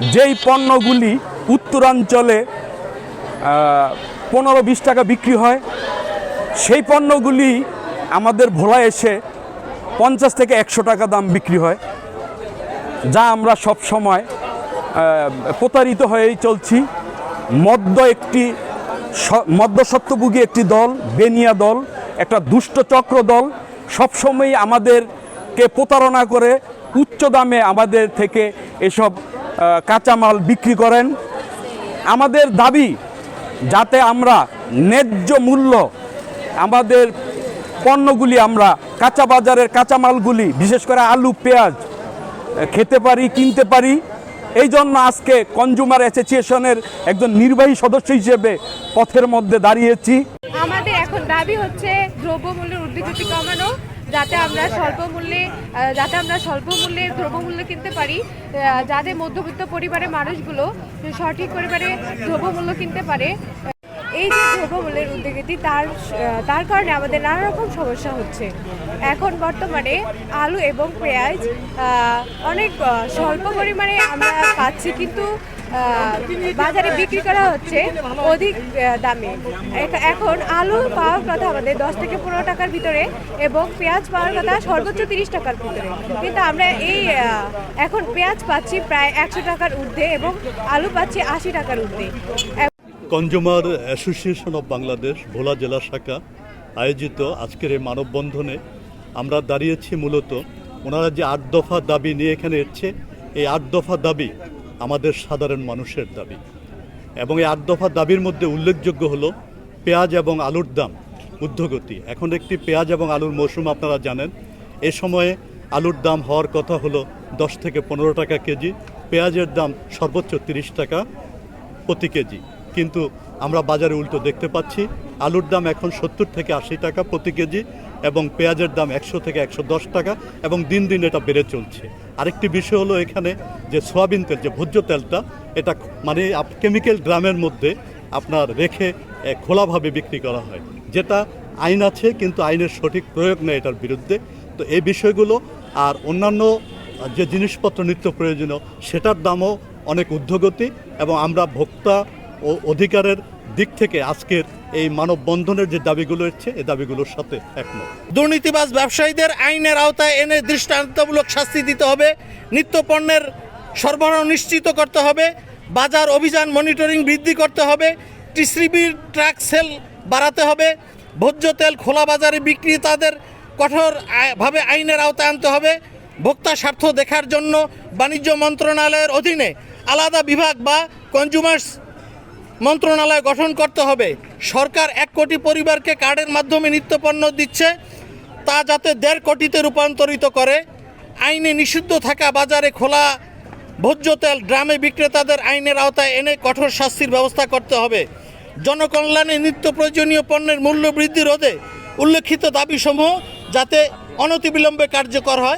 যেই পণ্যগুলি উত্তরাঞ্চলে পনেরো বিশ টাকা বিক্রি হয়, সেই পণ্যগুলি আমাদের ভোলা এসে পঞ্চাশ থেকে একশো টাকা দাম বিক্রি হয়, যা আমরা সব সময় প্রতারিত হয়েই চলছি। মদ্য একটি স- মদ্যসত্ত্বভোগী একটি দল, বেনিয়া দল, একটা দুষ্ট চক্র দল সবসময়ই আমাদেরকে প্রতারণা করে উচ্চ দামে আমাদের থেকে এসব কাঁচামাল বিক্রি করেন। আমাদের দাবি, যাতে আমরা ন্যায্য মূল্য আমাদের পণ্যগুলি আমরা কাঁচা বাজারের কাঁচামালগুলি, বিশেষ করে আলু, পেঁয়াজ খেতে পারি, কিনতে পারি। এই জন্য আজকে কনজুমার অ্যাসোসিয়েশনের একজন নির্বাহী সদস্য হিসেবে পথের মধ্যে দাঁড়িয়েছি। আমাদের এখন দাবি হচ্ছে দ্রব্যমূল্যের ঊর্ধ্বগতি কমানো। যাতে আমরা স্বল্প মূল্যে যাতে আমরা স্বল্প মূল্যে দ্রব্যমূল্য কিনতে পারি যাতে মধ্যবিত্ত পরিবারের মানুষগুলো সঠিক পরিমাণে দ্রব্যমূল্য কিনতে পারে। এই যে দ্রব্যমূল্যের ঊর্ধ্বগতি তার তার কারণে আমাদের নানা রকম সমস্যা হচ্ছে। এখন বর্তমানে আলু এবং পেঁয়াজ অনেক স্বল্প পরিমাণে আমরা পাচ্ছি, কিন্তু বাজারে বিক্রি করা হচ্ছে অধিক দামে। এখন আলু পাওয়ার কথা আমাদের দশ থেকে পনেরো টাকার ভিতরে এবং পেঁয়াজ পাওয়ার কথা সর্বোচ্চ তিরিশ টাকার ভিতরে। কিন্তু আমরা এই এখন পেঁয়াজ পাচ্ছি প্রায় একশো টাকার ঊর্ধ্বে এবং আলু পাচ্ছি আশি টাকার ঊর্ধ্বে। Consumer association of Bangladesh, Bhola জেলা শাখা, আয়োজিত আজকের এই মানববন্ধনে আমরা দাঁড়িয়েছি মূলত। ওনারা যে আট দফা দাবি নিয়ে এখানে এসছে, এই আট দফা দাবি আমাদের সাধারণ মানুষের দাবি। এবং এই আট দফা দাবির মধ্যে উল্লেখযোগ্য হলো, পেঁয়াজ এবং আলুর দাম, ঊর্ধ্বগতি। এখন একটি পেঁয়াজ এবং আলুর মৌসুম আপনারা জানেন। এ সময়ে আলুর দাম হওয়ার কথা হলো দশ থেকে পনেরো টাকা কেজি, পেঁয়াজের দাম সর্বোচ্চ তিরিশ টাকা প্রতি কেজি। কিন্তু আমরা বাজারে উল্টো দেখতে পাচ্ছি, আলুর দাম এখন সত্তর থেকে আশি টাকা প্রতি কেজি এবং পেঁয়াজের দাম একশো থেকে একশো দশ টাকা এবং দিন দিন এটা বেড়ে চলছে। আরেকটি বিষয় হলো এখানে যে সোয়াবিন তেল, যে ভোজ্য তেলটা, এটা মানে কেমিক্যাল ড্রামের মধ্যে আপনার রেখে খোলাভাবে বিক্রি করা হয়। যেটা আইন আছে, কিন্তু আইনের সঠিক প্রয়োগ নেই এটার বিরুদ্ধে। তো এই বিষয়গুলো আর অন্যান্য, যে জিনিসপত্র নিত্য প্রয়োজনীয়, সেটার দামও অনেক ঊর্ধ্বগতি এবং আমরা ভোক্তা ও অধিকারের দিক থেকে আজকের এই মানববন্ধনের যে দাবিগুলো এসছে এই দাবিগুলোর সাথে একমত। দুর্নীতিবাজ ব্যবসায়ীদের আইনের আওতায় এনে দৃষ্টান্তমূলক শাস্তি দিতে হবে, নিত্য পণ্যের সরবরাহ নিশ্চিত করতে হবে, বাজার অভিযান মনিটরিং বৃদ্ধি করতে হবে টিসিবির ট্রাক সেল বাড়াতে হবে, ভোজ্য তেল খোলা বাজারে বিক্রেতাদের কঠোর আ- ভাবে আইনের আওতায় আনতে হবে, ভোক্তা স্বার্থ দেখার জন্য বাণিজ্য মন্ত্রণালয়ের অধীনে আলাদা বিভাগ বা কনজুমার্স মন্ত্রণালয় গঠন করতে হবে। সরকার এক কোটি পরিবারকে কার্ডের মাধ্যমে নিত্যপণ্য দিচ্ছে, তা যাতে দেড় কোটিতে রূপান্তরিত করে। আইনে নিষিদ্ধ থাকা বাজারে খোলা ভোজ্য তেল ড্রামে বিক্রেতাদের আইনের আওতায় এনে কঠোর শাস্তির ব্যবস্থা করতে হবে। জনকল্যাণে নিত্য প্রয়োজনীয় পণ্যের মূল্য বৃদ্ধি রোধে উল্লেখিত দাবিসমূহ যাতে অনতিবিলম্বে কার্যকর হয়।